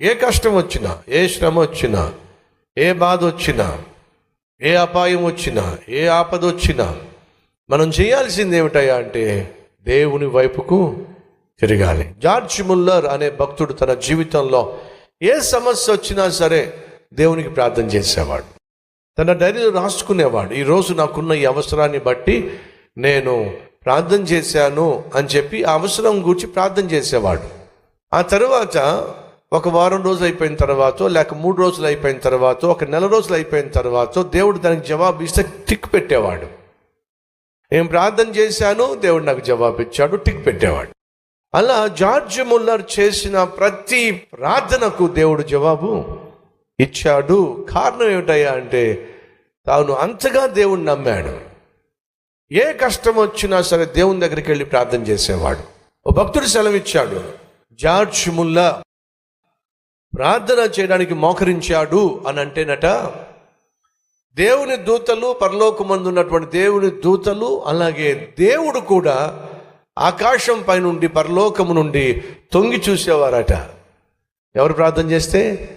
ఏ కష్టం వచ్చినా ఏ శ్రమ వచ్చినా ఏ బాధ వచ్చినా ఏ అపాయం వచ్చినా ఏ ఆపద వచ్చినా మనం చేయాల్సింది ఏమిటయ్యా అంటే దేవుని వైపుకు తిరగాలి. జార్జ్ ముల్లర్ అనే భక్తుడు తన జీవితంలో ఏ సమస్య వచ్చినా సరే దేవునికి ప్రార్థన చేసేవాడు. తన డైరీలో రాసుకునేవాడు ఈరోజు నాకున్న ఈ అవసరాన్ని బట్టి నేను ప్రార్థన చేశాను అని చెప్పి ఆ అవసరం గురించి ప్రార్థన చేసేవాడు. ఆ తర్వాత ఒక వారం రోజులు అయిపోయిన తర్వాత లేక మూడు రోజులు అయిపోయిన తర్వాత ఒక నెల రోజులు అయిపోయిన తర్వాత దేవుడు దానికి జవాబు ఇస్తే టిక్ పెట్టేవాడు. నేను ప్రార్థన చేశాను దేవుడు నాకు జవాబు ఇచ్చాడు టిక్ పెట్టేవాడు. అలా జార్జ్ ముల్లర్ చేసిన ప్రతి ప్రార్థనకు దేవుడు జవాబు ఇచ్చాడు. కారణం ఏమిటయ్యా అంటే తాను అంతగా దేవుణ్ణి నమ్మాడు. ఏ కష్టం వచ్చినా సరే దేవుని దగ్గరికి వెళ్ళి ప్రార్థన చేసేవాడు. ఓ భక్తుడు సెలవిచ్చాడు. జార్జ్ ముల్లా ప్రార్థన చేయడానికి మోకరించాడు అని అంటేనట దేవుని దూతలు పరలోకమందు ఉన్నటువంటి దేవుని దూతలు అలాగే దేవుడు కూడా ఆకాశం పైనుండి పరలోకము నుండి తొంగి చూసేవారట. ఎవరు ప్రార్థన చేస్తే?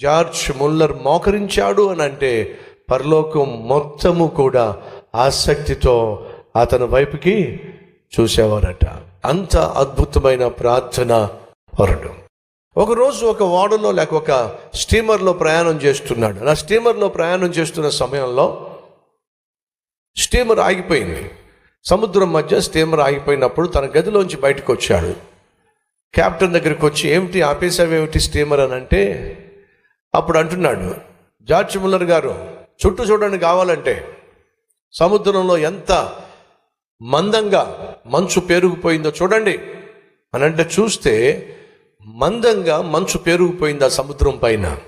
జార్జ్ ముల్లర్ మోకరించాడు అని అంటే పరలోకం మొత్తము కూడా ఆసక్తితో అతని వైపుకి చూసేవారట. అంత అద్భుతమైన ప్రార్థన పరుడు ఒకరోజు ఒక ఓడలో లేక ఒక స్టీమర్లో ప్రయాణం చేస్తున్నాడు. ఆ స్టీమర్లో ప్రయాణం చేస్తున్న సమయంలో స్టీమర్ ఆగిపోయింది. సముద్రం మధ్య స్టీమర్ ఆగిపోయినప్పుడు తన గదిలోంచి బయటకు వచ్చాడు క్యాప్టెన్ దగ్గరికి వచ్చి ఏమిటి ఆపేసావేమిటి స్టీమర్? అని అంటే అప్పుడు అంటున్నాడు జార్జ్ ముల్లర్ గారు చుట్టూ చూడండి కావాలంటే. సముద్రంలో ఎంత మందంగా మంచు పెరిగిపోయిందో చూడండి. అని అంటే చూస్తే మందంగా మంచు పెరిగిపోయింది ఆ సముద్రం పైన.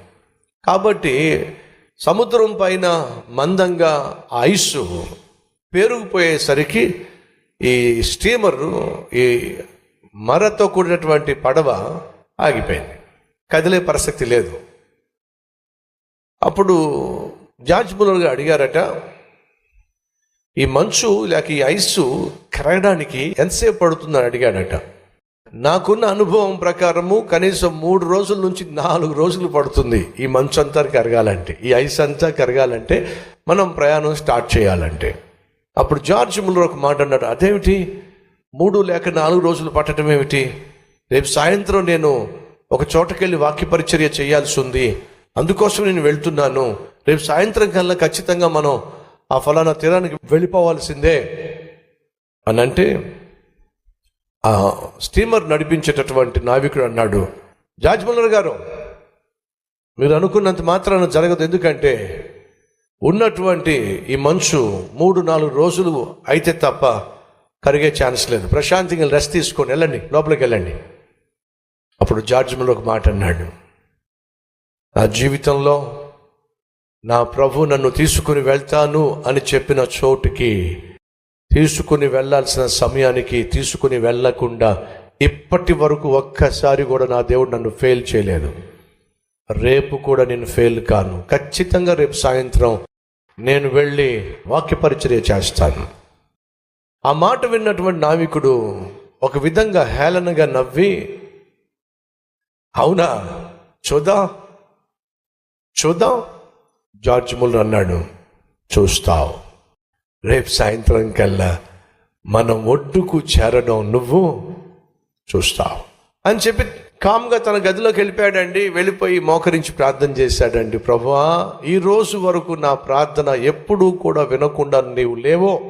కాబట్టి సముద్రం పైన మందంగా ఆ ఐస్ పేరుకుపోయేసరికి ఈ స్టీమర్ ఈ మరతో కూడినటువంటి పడవ ఆగిపోయింది. కదిలే పరిస్థితి లేదు. అప్పుడు జార్జ్ ముల్లర్గా అడిగారట ఈ మంచు లేక ఈ ఐస్ కరగడానికి ఎంతసేపు పడుతుందని అడిగాడట. నాకున్న అనుభవం ప్రకారము కనీసం మూడు రోజుల నుంచి నాలుగు రోజులు పడుతుంది ఈ మంచు అంతా కరగాలంటే ఈ ఐస్ అంతా కరగాలంటే మనం ప్రయాణం స్టార్ట్ చేయాలంటే. అప్పుడు జార్జ్ ముల్లర్ ఒక మాట అన్నాడు అదేమిటి? మూడు లేక నాలుగు రోజులు పట్టడం ఏమిటి? రేపు సాయంత్రం నేను ఒక చోటకెళ్ళి వాక్య పరిచర్య చేయాల్సి ఉంది. అందుకోసం నేను వెళ్తున్నాను. రేపు సాయంత్రం కల్లా ఖచ్చితంగా మనం ఆ ఫలానా తీరానికి వెళ్ళిపోవాల్సిందే. అని అంటే ఆ స్టీమర్ నడిపించేటటువంటి నావికుడు అన్నాడు జార్జ్ ముల్లర్ గారు మీరు అనుకున్నంత మాత్రాన జరగదు. ఎందుకంటే ఉన్నటువంటి ఈ మంచు మూడు నాలుగు రోజులు అయితే తప్ప కరిగే ఛాన్స్ లేదు. ప్రశాంతంగా రెస్ట్ తీసుకొని వెళ్ళండి లోపలికి వెళ్ళండి. అప్పుడు జార్జ్ ముల్లర్ ఒక మాట అన్నాడు నా జీవితంలో నా ప్రభు నన్ను తీసుకుని వెళ్తాను అని చెప్పిన చోటుకి తీసుకుని వెళ్ళాల్సిన సమయానికి తీసుకుని వెళ్ళకుండా ఇప్పటి వరకు ఒక్కసారి కూడా నా దేవుడు నన్ను ఫెయిల్ చేయలేదు. రేపు కూడా నేను ఫెయిల్ కాను. ఖచ్చితంగా రేపు సాయంత్రం నేను వెళ్ళి వాక్యపరిచర్య చేస్తాను. ఆ మాట విన్నటువంటి నావికుడు ఒక విధంగా హేళనగా నవ్వి అవునా? చూద్దాం. చూద్దాం. జార్జ్ ముల్లర్ అన్నాడు చూస్తావు. రేపు సాయంత్రం కల్లా మనం ఒడ్డుకు చేరడం నువ్వు చూస్తావు. అని చెప్పి కామ్గా తన గదిలోకి వెళ్ళిపోయాడండి. వెళ్ళిపోయి మోకరించి ప్రార్థన చేశాడండి. ప్రభువా ఈ రోజు వరకు నా ప్రార్థన ఎప్పుడూ కూడా వినకుండా నీవు లేవో.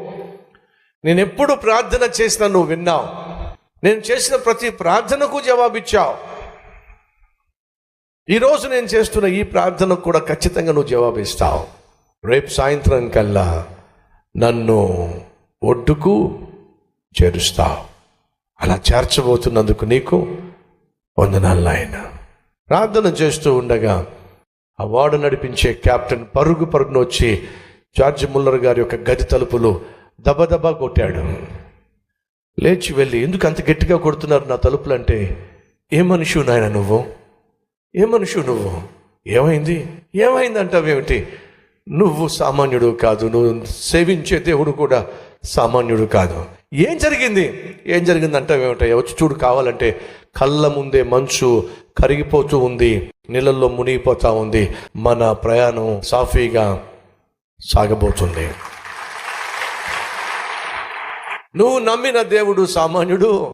నేను ఎప్పుడు ప్రార్థన చేసినా నువ్వు విన్నావు. నేను చేసిన ప్రతి ప్రార్థనకు జవాబిచ్చావు. ఈరోజు నేను చేస్తున్న ఈ ప్రార్థనకు కూడా ఖచ్చితంగా నువ్వు జవాబిస్తావు. రేపు సాయంత్రం కల్లా నన్ను ఒడ్డుకు చేరుస్తావు. అలా చేర్చబోతున్నందుకు నీకు వందనాలు ఆయన ప్రార్థన చేస్తూ ఉండగా ఆ వాడు నడిపించే కెప్టెన్ పరుగు పరుగును వచ్చి జార్జ్ ముల్లర్ గారి యొక్క గది తలుపులు దబదబా కొట్టాడు. లేచి వెళ్ళి ఎందుకు అంత గట్టిగా కొడుతున్నారు నా తలుపులు అంటే ఏ మనిషి నాయన నువ్వు? ఏ మనిషి నువ్వు? ఏమైంది? ఏమైంది అంటావేమిటి నువ్వు సామాన్యుడు కాదు నువ్వు సేవించే దేవుడు కూడా సామాన్యుడు కాదు. ఏం జరిగింది? ఏం జరిగిందంటే ఏమిటాయి వచ్చి చూడు కావాలంటే కళ్ళ ముందే మంచు కరిగిపోతూ ఉంది నీళ్ళల్లో మునిగిపోతూ ఉంది మన ప్రయాణం సాఫీగా సాగబోతుంది. నువ్వు నమ్మిన దేవుడు సామాన్యుడు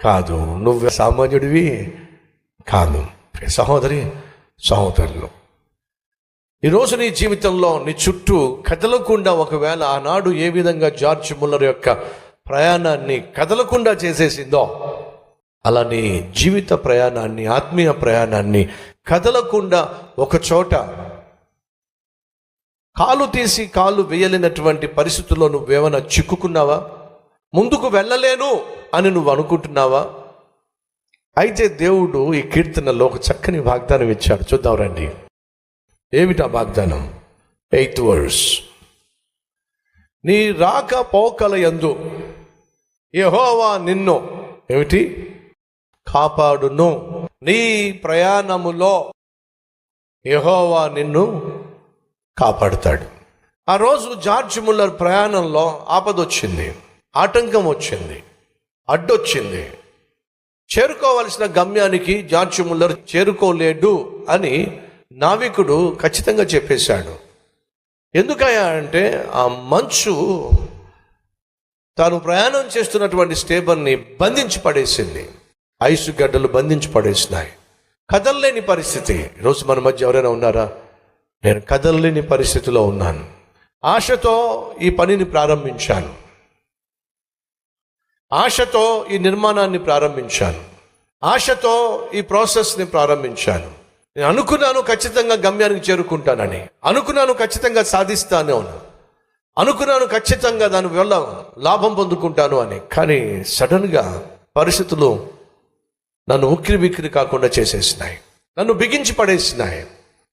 కాదు నువ్వు సామాన్యుడివి కాదు. సహోదరి సహోదరులు ఈరోజు నీ జీవితంలో నీ చుట్టూ కదలకుండా ఒకవేళ ఆనాడు ఏ విధంగా జార్జ్ ముల్లర్ యొక్క ప్రయాణాన్ని కదలకుండా చేసేసిందో అలా నీ జీవిత ప్రయాణాన్ని ఆత్మీయ ప్రయాణాన్ని కదలకుండా ఒక చోట కాలు తీసి కాలు వేయలేనటువంటి పరిస్థితుల్లో నువ్వేమైనా చిక్కుకున్నావా? ముందుకు వెళ్ళలేను అని నువ్వు అనుకుంటున్నావా? అయితే దేవుడు ఈ కీర్తనలో ఒక చక్కని వాగ్దానం ఇచ్చాడు. చూద్దాం రండి. ఏమిటా వాగ్దానం? ఎయిత్ వర్స్ నీ రాక పోకల యందు యహోవా నిన్ను ఏమిటి? కాపాడును. నీ ప్రయాణములో యహోవా నిన్ను కాపాడుతాడు. ఆ రోజు జార్జ్ ముల్లర్ ప్రయాణంలో ఆపదొచ్చింది ఆటంకం వచ్చింది అడ్డొచ్చింది. చేరుకోవలసిన గమ్యానికి జార్జ్ ముల్లర్ చేరుకోలేడు అని నావికుడు ఖచ్చితంగా చెప్పేశాడు. ఎందుకయ్యా అంటే ఆ మంచు తాను ప్రయాణం చేస్తున్నటువంటి స్టేబర్ని బంధించి పడేసింది. ఐసు గడ్డలు బంధించి పడేసినాయి. కదలలేని పరిస్థితి. ఈరోజు మన మధ్య ఎవరైనా ఉన్నారా? నేను కదలలేని పరిస్థితిలో ఉన్నాను. ఆశతో ఈ పనిని ప్రారంభించాను. ఆశతో ఈ నిర్మాణాన్ని ప్రారంభించాను. ఆశతో ఈ ప్రాసెస్ని ప్రారంభించాను. నేను అనుకున్నాను ఖచ్చితంగా గమ్యానికి చేరుకుంటానని. అనుకున్నాను ఖచ్చితంగా సాధిస్తాను అనుకున్నాను ఖచ్చితంగా దాని వల్ల లాభం పొందుకుంటాను అని. కానీ సడన్గా పరిస్థితులు నన్ను ఉక్కిరి బిక్కిరి కాకుండా చేసేసినాయి. నన్ను బిగించి పడేసినాయి.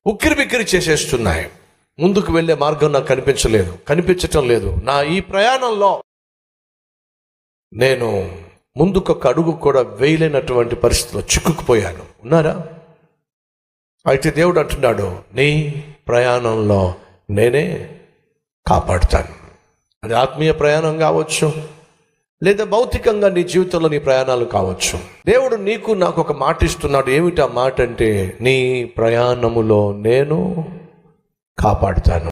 ఉక్కిరి బిక్కిరి చేసేస్తున్నాయి. ముందుకు వెళ్ళే మార్గం నాకు కనిపించలేదు. కనిపించటం లేదు. నా ఈ ప్రయాణంలో నేను ముందుకొక అడుగు కూడా వేయలేనటువంటి పరిస్థితిలో చిక్కుకుపోయాను. ఉన్నారా? అయితే దేవుడు అంటున్నాడు నీ ప్రయాణంలో నేనే కాపాడుతాను. అది ఆత్మీయ ప్రయాణం కావచ్చు లేదా భౌతికంగా నీ జీవితంలో నీ ప్రయాణాలు కావచ్చు. దేవుడు నీకు నాకు ఒక మాట ఇస్తున్నాడు ఏమిటి ఆ మాట అంటే నీ ప్రయాణములో నేను కాపాడుతాను.